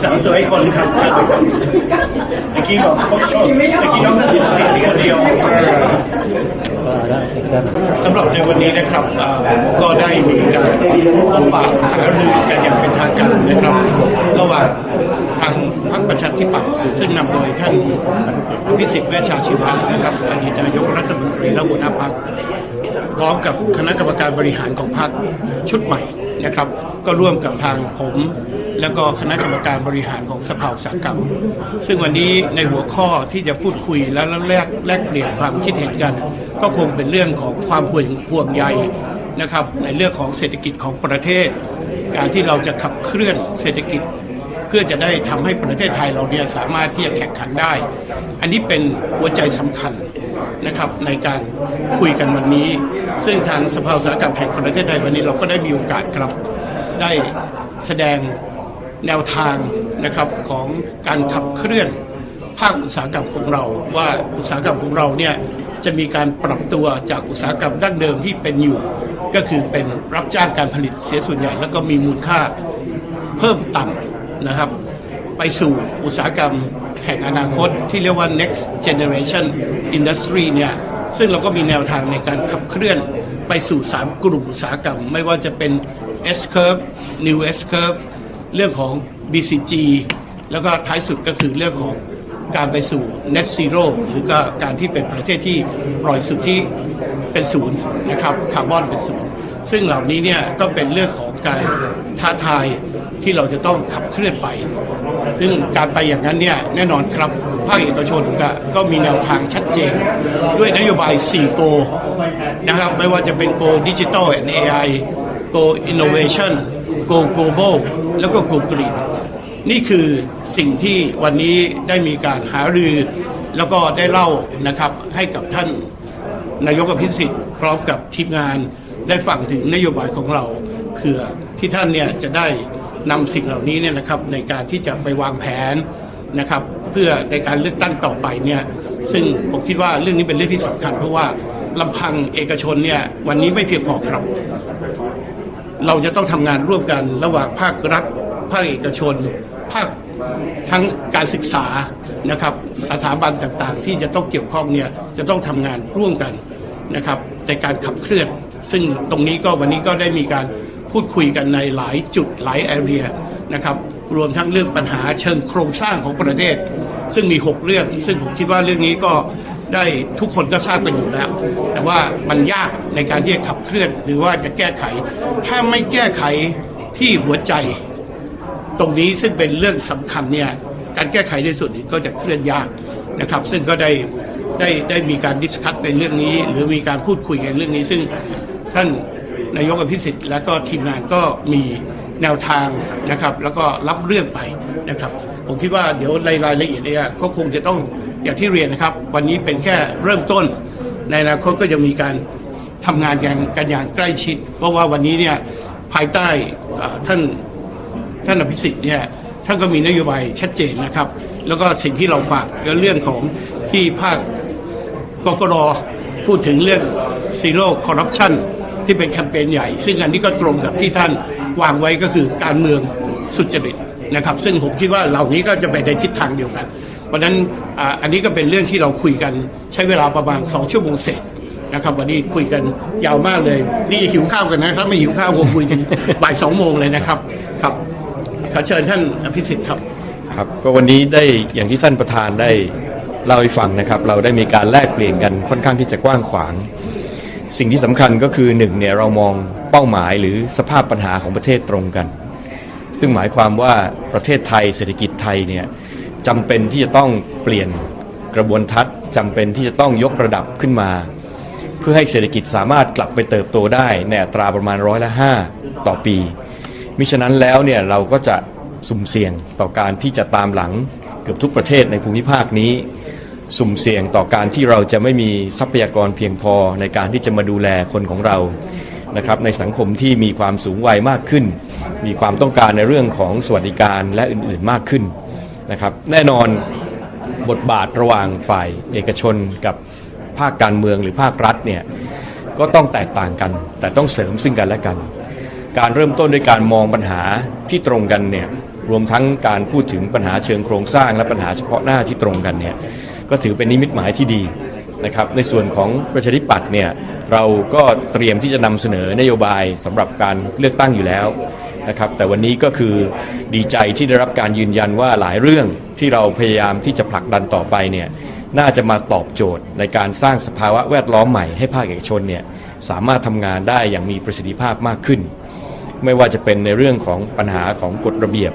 สาวสวยคนครับเมื่อกี้บอกเขาชอบเมื่อกี้น้องตัดสินเสียงคนเดียวสำหรับในวันนี้นะครับก็ได้มีการพบปะหารือกันอย่างเป็นทางการนะครับ ระหว่างทางพรรคประชาธิปัตย์ซึ่งนำโดยท่านอภิสิทธิ์เวชชาชีวะนะครับอดีตนายกรัฐมนตรีและหัวหน้าพรรคพร้อมกับคณะกรรมการบริหารของพรรคชุดใหม่ นะครับ ก็ร่วมกับทางผม แล้วก็คณะกรรมการบริหารของสภาอุตสาหกรรม ซึ่งวันนี้ในหัวข้อที่จะพูดคุยแล้วแลกแลกเปลี่ยนความคิดเห็นกัน ก็คงเป็นเรื่องของความห่วงห่วงใยนะครับ ในเรื่องของเศรษฐกิจของประเทศ การที่เราจะขับเคลื่อนเศรษฐกิจเพื่อจะได้ทำให้ประเทศไทยเราเนี่ยสามารถที่จะแข่งขันได้ อันนี้เป็นหัวใจสำคัญ นะครับในการคุยกันวันนี้ ซึ่งทางสภาอุตสาหกรรมแห่งประเทศไทยวันนี้เราก็ได้มีโอกาสครับ ได้แสดงแนวทางนะครับของการขับเคลื่อนภาคอุตสาหกรรมของเรา ว่าอุตสาหกรรมของเราเนี่ยจะมีการปรับตัวจากอุตสาหกรรมดั้งเดิมที่เป็นอยู่ ก็คือเป็นรับจ้างการผลิตเสียส่วนใหญ่ แล้วก็มีมูลค่าเพิ่มต่ำนะครับ ไปสู่อุตสาหกรรม แห่งอนาคตที่เรียกว่า next generation industry เนี่ยซึ่งเราก็มีแนวทางในการขับเคลื่อนไปสู่ 3 กลุ่มอุตสาหกรรม ไม่ว่าจะเป็น S curve new S curve เรื่องของ BCG แล้วก็ท้ายสุดก็คือเรื่องของการไปสู่ net zero หรือก็การที่เป็นประเทศที่ปล่อยสุทธิเป็นศูนย์นะครับคาร์บอนเป็นศูนย์ซึ่งเหล่านี้เนี่ยก็เป็นเรื่องของการท้าทายที่เราจะต้องขับเคลื่อนไป ซึ่งการไปอย่างนั้นเนี่ยแน่นอนครับภาคเอกชนก็ก็มีแนวทางชัดเจน ด้วยนโยบาย 4 โกนะครับไม่ว่าจะเป็น Go Digital and AI Go Innovation Go Global แล้วก็ Go Green นี่คือสิ่งที่วันนี้ได้มีการหารือ แล้วก็ได้เล่านะครับให้กับท่านนายกอภิสิทธิ์พร้อมกับทีมงานได้ฟังถึงนโยบายของเราเผื่อที่ท่านเนี่ยจะได้ นำสิ่งเหล่านี้เนี่ยนะครับในการที่จะไปวางแผนนะครับ เพื่อในการเลือกตั้งต่อไปเนี่ยซึ่งผมคิดว่าเรื่องนี้เป็นเรื่องที่สำคัญ เพราะว่าลำพังเอกชนเนี่ยวันนี้ไม่เพียงพอครับ เราจะต้องทำงานร่วมกันระหว่างภาครัฐ ภาคเอกชน ภาคทั้งการศึกษานะครับสถาบันต่างๆ ที่จะต้องเกี่ยวข้องเนี่ยจะต้องทำงานร่วมกันนะครับในการขับเคลื่อน ซึ่งตรงนี้ก็วันนี้ก็ได้มีการ พูดคุยกันในหลายจุดหลายแอเรียนะครับรวมทั้งเรื่องปัญหาเชิงโครงสร้างของประเทศ ซึ่งมี 6 เรื่อง ซึ่งผมคิดว่าเรื่องนี้ก็ได้ทุกคนก็ทราบกันอยู่แล้ว แต่ว่ามันยากในการที่จะขับเคลื่อน หรือว่าจะแก้ไข ถ้าไม่แก้ไขที่หัวใจ ตรงนี้ซึ่งเป็นเรื่องสำคัญเนี่ยการแก้ไขในส่วนนี้ก็จะเคลื่อนยากนะครับ ซึ่งก็ได้ได้ได้มีการดิสคัตในเรื่องนี้ หรือมีการพูดคุยกันเรื่องนี้ ซึ่งท่าน นายกอภิสิทธิ์ และก็ทีมงานก็มีแนวทางนะครับ แล้วก็รับเรื่องไปนะครับ ผมคิดว่าเดี๋ยวในรายละเอียดเนี่ยก็คงจะต้องอย่างที่เรียนนะครับ วันนี้เป็นแค่เริ่มต้น ในอนาคตก็จะมีการทำงานกันกันอย่างใกล้ชิด เพราะว่าวันนี้เนี่ยภายใต้ท่านท่านอภิสิทธิ์เนี่ยท่านก็มีนโยบายชัดเจนนะครับ แล้วก็สิ่งที่เราฝากเรื่องของที่ภาคกกรพูดถึงเรื่อง zero corruption ที่เป็นแคมเปญใหญ่ ซึ่งอันนี้ก็ตรงกับที่ท่านวางไว้ก็คือการเมืองสุจริตนะครับ ซึ่งผมคิดว่าเหล่านี้ก็จะไปในทิศทางเดียวกัน เพราะฉะนั้นอันนี้ก็เป็นเรื่องที่เราคุยกันใช้เวลาประมาณ 2 ชั่วโมงเศษนะครับ วันนี้คุยกันยาวมากเลย นี่หิวข้าวกันนะถ้าไม่หิวข้าวคงคุยกันบ่ายสองโมงเลยนะครับครับขอเชิญท่านอภิสิทธิ์ครับครับก็วันนี้ได้อย่างที่ท่านประธานได้เล่าให้ฟังนะครับ เราได้มีการแลกเปลี่ยนกันค่อนข้างที่จะกว้างขวาง สิ่งที่สำคัญก็คือหนึ่งเนี่ยเรามองเป้าหมายหรือสภาพปัญหาของประเทศตรงกัน ซึ่งหมายความว่าประเทศไทยเศรษฐกิจไทยเนี่ยจำเป็นที่จะต้องเปลี่ยนกระบวนทัศน์จำเป็นที่จะต้องยกระดับขึ้นมา เพื่อให้เศรษฐกิจสามารถกลับไปเติบโตได้ในอัตราประมาณร้อยละห้าต่อปีมิฉะนั้นแล้วเนี่ยเราก็จะสุ่มเสี่ยงต่อการที่จะตามหลังเกือบทุกประเทศในภูมิภาคนี้ สุ่มเสี่ยงต่อการที่เราจะไม่มีทรัพยากรเพียงพอในการที่จะมาดูแลคนของเรานะครับในสังคมที่มีความสูงวัยมากขึ้น มีความต้องการในเรื่องของสวัสดิการและอื่นๆมากขึ้นนะครับแน่นอนบทบาทระหว่างฝ่ายเอกชนกับภาคการเมืองหรือภาครัฐเนี่ยก็ต้องแตกต่างกัน แต่ต้องเสริมซึ่งกันและกัน การเริ่มต้นด้วยการมองปัญหาที่ตรงกันเนี่ยรวมทั้งการพูดถึงปัญหาเชิงโครงสร้างและปัญหาเฉพาะหน้าที่ตรงกันเนี่ย ก็ถือเป็นนิมิตหมายที่ดีนะครับในส่วนของประชาธิปัตย์เนี่ยเราก็เตรียมที่จะนำเสนอนโยบายสำหรับการเลือกตั้งอยู่แล้วนะครับแต่วันนี้ก็คือดีใจที่ได้รับการยืนยันว่าหลายเรื่องที่เราพยายามที่จะผลักดันต่อไปเนี่ยน่าจะมาตอบโจทย์ในการสร้างสภาวะแวดล้อมใหม่ให้ภาคเอกชนเนี่ยสามารถทำงานได้อย่างมีประสิทธิภาพมากขึ้น ไม่ว่าจะเป็นในเรื่องของปัญหาของกฎระเบียบ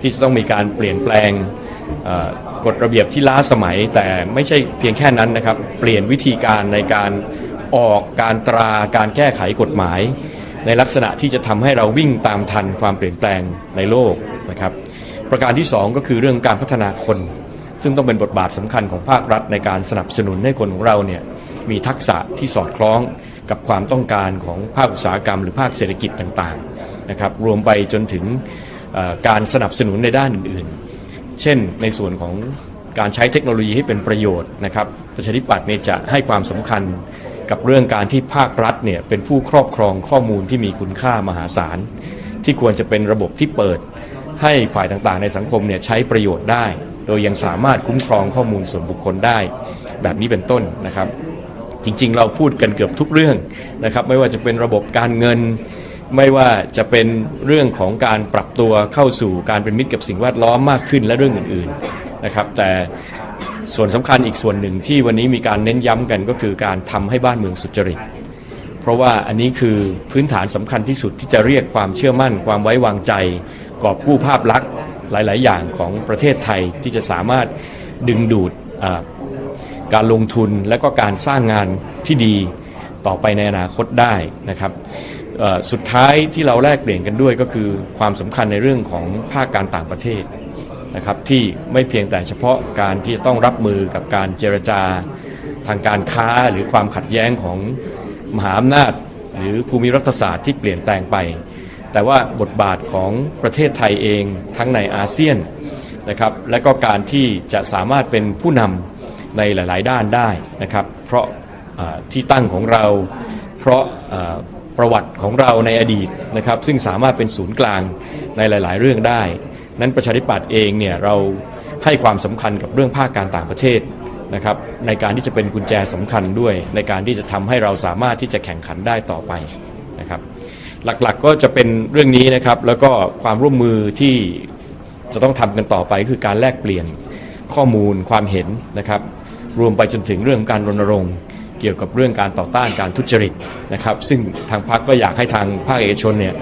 ที่จะต้องมีการเปลี่ยนแปลง กฎระเบียบที่ล้าสมัย แต่ไม่ใช่เพียงแค่นั้นนะครับ เปลี่ยนวิธีการในการออกการตราการแก้ไขกฎหมาย ในลักษณะที่จะทำให้เราวิ่งตามทันความเปลี่ยนแปลงในโลกนะครับ ประการที่ 2 ก็คือเรื่องการพัฒนาคน ซึ่งต้องเป็นบทบาทสำคัญของภาครัฐในการสนับสนุนให้คนของเราเนี่ยมีทักษะที่สอดคล้องกับความต้องการของภาคอุตสาหกรรมหรือภาคเศรษฐกิจต่างๆนะครับรวมไปจนถึงการสนับสนุนในด้านอื่นๆ เช่นในส่วนของการใช้เทคโนโลยีให้เป็นประโยชน์นะครับประชาธิปัตย์เนี่ยจะให้ความสำคัญกับเรื่องการที่ภาครัฐเนี่ยเป็นผู้ครอบครองข้อมูลที่มีคุณค่ามหาศาล ที่ควรจะเป็นระบบที่เปิดให้ฝ่ายต่างๆ ในสังคมเนี่ยใช้ประโยชน์ได้ โดยยังสามารถคุ้มครองข้อมูลส่วนบุคคลได้ แบบนี้เป็นต้นนะครับ จริงๆ เราพูดกันเกือบทุกเรื่องนะครับ ไม่ว่าจะเป็นระบบการเงิน ไม่ว่าจะเป็นเรื่องของการปรับตัวเข้าสู่การเป็นมิตรกับสิ่งแวดล้อมมากขึ้นและเรื่องอื่นๆนะครับ แต่ส่วนสำคัญอีกส่วนหนึ่งที่วันนี้มีการเน้นย้ำกันก็คือการทำให้บ้านเมืองสุจริต เพราะว่าอันนี้คือพื้นฐานสำคัญที่สุดที่จะเรียกความเชื่อมั่น ความไว้วางใจ กอบกู้ภาพลักษณ์หลาย ๆ อย่างของประเทศไทยที่จะสามารถดึงดูดการลงทุนและก็การสร้างงานที่ดีต่อไปในอนาคตได้นะครับ สุดท้ายที่เราแลกเปลี่ยนกันด้วยก็คือความสำคัญในเรื่องของภาคการต่างประเทศนะครับที่ไม่เพียงแต่เฉพาะการที่จะต้องรับมือกับการเจรจาทางการค้าหรือความขัดแย้งของมหาอำนาจ หรือภูมิรัฐศาสตร์ที่เปลี่ยนแปลงไป แต่ว่าบทบาทของประเทศไทยเองทั้งในอาเซียนนะครับและก็การที่จะสามารถเป็นผู้นำในหลาย ๆ ด้านได้นะครับเพราะที่ตั้งของเรา เพราะ ประวัติของเราในอดีตนะครับซึ่งสามารถเป็นศูนย์กลางในหลาย ๆ เรื่องได้ นั้นประชาธิปัตย์เองเนี่ยเราให้ความสำคัญกับเรื่องภาคการต่างประเทศนะครับในการที่จะเป็นกุญแจสำคัญด้วย ในการที่จะทำให้เราสามารถที่จะแข่งขันได้ต่อไปนะครับหลักๆก็จะเป็นเรื่องนี้นะครับแล้วก็ความร่วมมือที่จะต้องทำกันต่อไปคือการแลกเปลี่ยนข้อมูลความเห็นนะครับรวมไปจนถึงเรื่องการรณรงค์ เกี่ยวกับเรื่องการต่อต้านการทุจริตนะครับ ซึ่งทางพรรคก็อยากให้ทางภาคเอกชนเนี่ย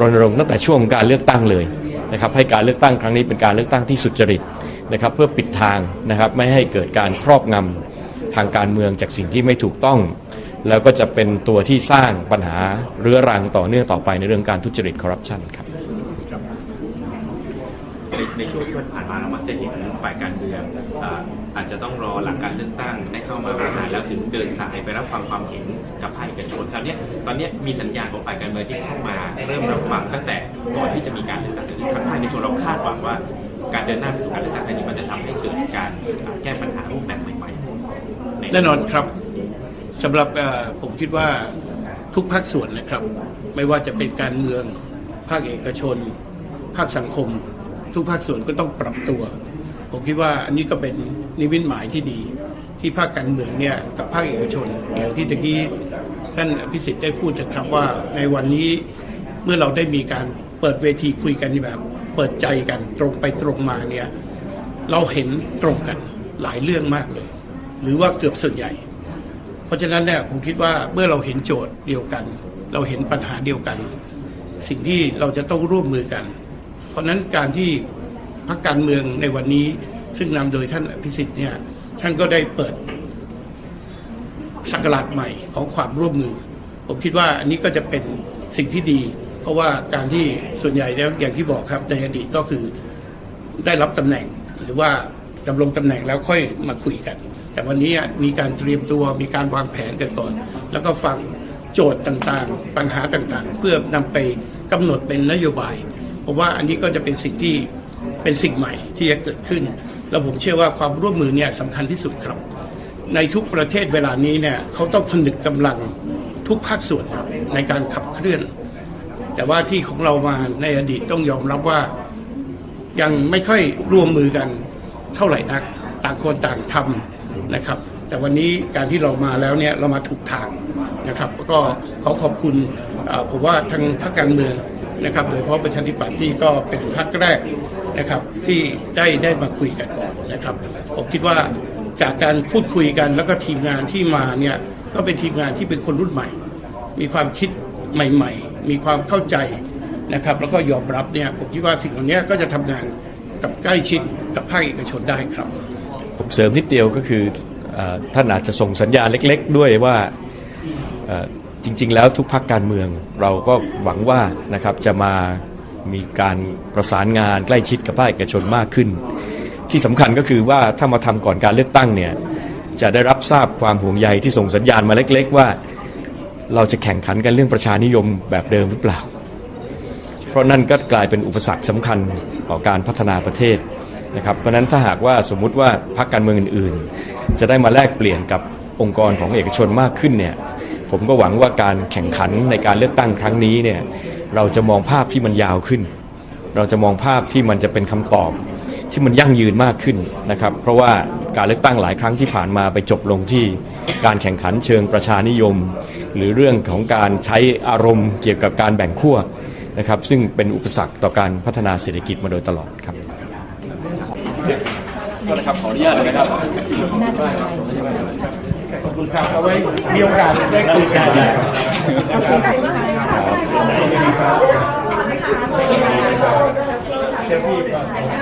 รณรงค์ตั้งแต่ช่วงการเลือกตั้งเลยนะครับให้การเลือกตั้งครั้งนี้เป็นการเลือกตั้งที่สุจริตนะครับเพื่อปิดทางนะครับไม่ให้เกิดการครอบงำทางการเมืองจากสิ่งที่ไม่ถูกต้อง แล้วก็จะเป็นตัวที่สร้างปัญหาเรื้อรังต่อเนื่องต่อไปในเรื่องการทุจริตคอร์รัปชันครับ ในในช่วงที่ผ่านมาเรามักจะเห็นฝ่ายการเมืองอาจจะต้องรอหลังการเลือกตั้งได้เข้ามาบริหารแล้วถึงเดินสายไปรับฟังความเห็นกับภาคเอกชนคราวเนี้ยตอนนี้มีสัญญาณของฝ่ายการเมืองที่เข้ามาเริ่มรับฟังตั้งแต่ก่อนที่จะมีการเลือกตั้งเกิดขึ้นทางภาคเอกชนเราคาดหวังว่าการเดินหน้าสู่การเลือกตั้งครั้งนี้มันจะทำให้เกิดการแก้ปัญหารูปแบบใหม่ๆแน่นอนครับสำหรับผมคิดว่าทุกภาคส่วนนะครับ ไม่ว่าจะเป็นการเมือง ภาคเอกชน ภาคสังคม ทุกภาคส่วนก็ต้องปรับตัว ผมคิดว่าอันนี้ก็เป็นนิมิตหมายที่ดี ที่ภาคการเมืองเนี่ยกับภาคเอกชนอย่างที่ตะกี้ท่านอภิสิทธิ์ได้พูดนะครับว่าในวันนี้เมื่อเราได้มีการเปิดเวทีคุยกันแบบเปิดใจกันตรงไปตรงมาเนี่ยเราเห็นตรงกันหลายเรื่องมากเลย หรือว่าเกือบส่วนใหญ่ เพราะฉะนั้นเนี่ยผมคิดว่าเมื่อเราเห็นโจทย์เดียวกัน เราเห็นปัญหาเดียวกัน สิ่งที่เราจะต้องร่วมมือกัน เพราะนั้นการที่พรรคการเมืองในวันนี้ซึ่งนำโดยท่านอภิสิทธิ์เนี่ยท่านก็ได้เปิดสักราชใหม่ของความร่วมมือ ผมคิดว่าอันนี้ก็จะเป็นสิ่งที่ดี เพราะว่าการที่ส่วนใหญ่แล้วอย่างที่บอกครับในอดีตก็คือได้รับตำแหน่งหรือว่าดำรงตำแหน่งแล้วค่อยมาคุยกัน แต่วันนี้มีการเตรียมตัวมีการวางแผนกันก่อน แล้วก็ฟังโจทย์ต่างๆ ปัญหาต่างๆ เพื่อนำไปกำหนดเป็นนโยบาย ผมว่าอันนี้ก็จะเป็นสิ่งที่เป็นสิ่งใหม่ที่จะเกิดขึ้น แล้วผมเชื่อว่าความร่วมมือเนี่ยสำคัญที่สุดครับ ในทุกประเทศเวลานี้เนี่ยเขาต้องผนึกกำลังทุกภาคส่วนครับในการขับเคลื่อน แต่ว่าที่ของเรามาในอดีตต้องยอมรับว่ายังไม่ค่อยร่วมมือกันเท่าไหร่นัก ต่างคนต่างทำนะครับ แต่วันนี้การที่เรามาแล้วเนี่ยเรามาถูกทางนะครับ ก็ขอขอบคุณผมว่าทางพรรคการเมือง นะครับ โดยเฉพาะประชาธิปัตย์ที่ก็เป็นพรรคแรกนะครับที่ได้ได้มาคุยกันก่อนนะครับ ผมคิดว่าจากการพูดคุยกันแล้วก็ทีมงานที่มาเนี่ยก็เป็นทีมงานที่เป็นคนรุ่นใหม่ มีความคิดใหม่ ๆ มีความเข้าใจนะครับ แล้วก็ยอมรับเนี่ยผมคิดว่าสิ่งเหล่านี้ก็จะทำงานกับใกล้ชิดกับภาคเอกชนได้ครับ ผมเสริมนิดเดียวก็คืออท่านอาจจะส่งสัญญาณเล็ก ๆ ด้วยว่า จริง ๆ แล้วทุกพักการเมืองเราก็หวังว่านะครับจะมามีการประสานงานใกล้ชิดกับภาคเอกชนมากขึ้น ที่สำคัญก็คือว่าถ้ามาทำก่อนการเลือกตั้งเนี่ยจะได้รับทราบความห่วงใยที่ส่งสัญญาณมาเล็ก ๆ ว่า เราจะแข่งขันกันเรื่องประชานิยมแบบเดิมหรือเปล่า เพราะนั่นก็กลายเป็นอุปสรรคสำคัญต่อการพัฒนาประเทศนะครับเพราะฉะนั้นถ้าหากว่าสมมุติว่าพรรคการเมืองอื่น ๆ จะได้มาแลกเปลี่ยนกับองค์กรของเอกชนมากขึ้นเนี่ย ผมก็หวังว่าการแข่งขันในการเลือกตั้งครั้งนี้เนี่ยเราจะมองภาพที่มันยาวขึ้น เราจะมองภาพที่มันจะเป็นคำตอบที่มันยั่งยืนมากขึ้นนะครับเพราะว่าการเลือกตั้งหลายครั้งที่ผ่านมาไปจบลงที่การแข่งขันเชิงประชานิยม หรือเรื่องของการใช้อารมณ์เกี่ยวกับการแบ่งขั้วนะครับซึ่งเป็นอุปสรรคต่อการพัฒนาเศรษฐกิจมาโดยตลอดครับขออนุญาตนะครับ ขอบคุณครับเอาไว้มีโอกาสได้คุยกันขอบครับ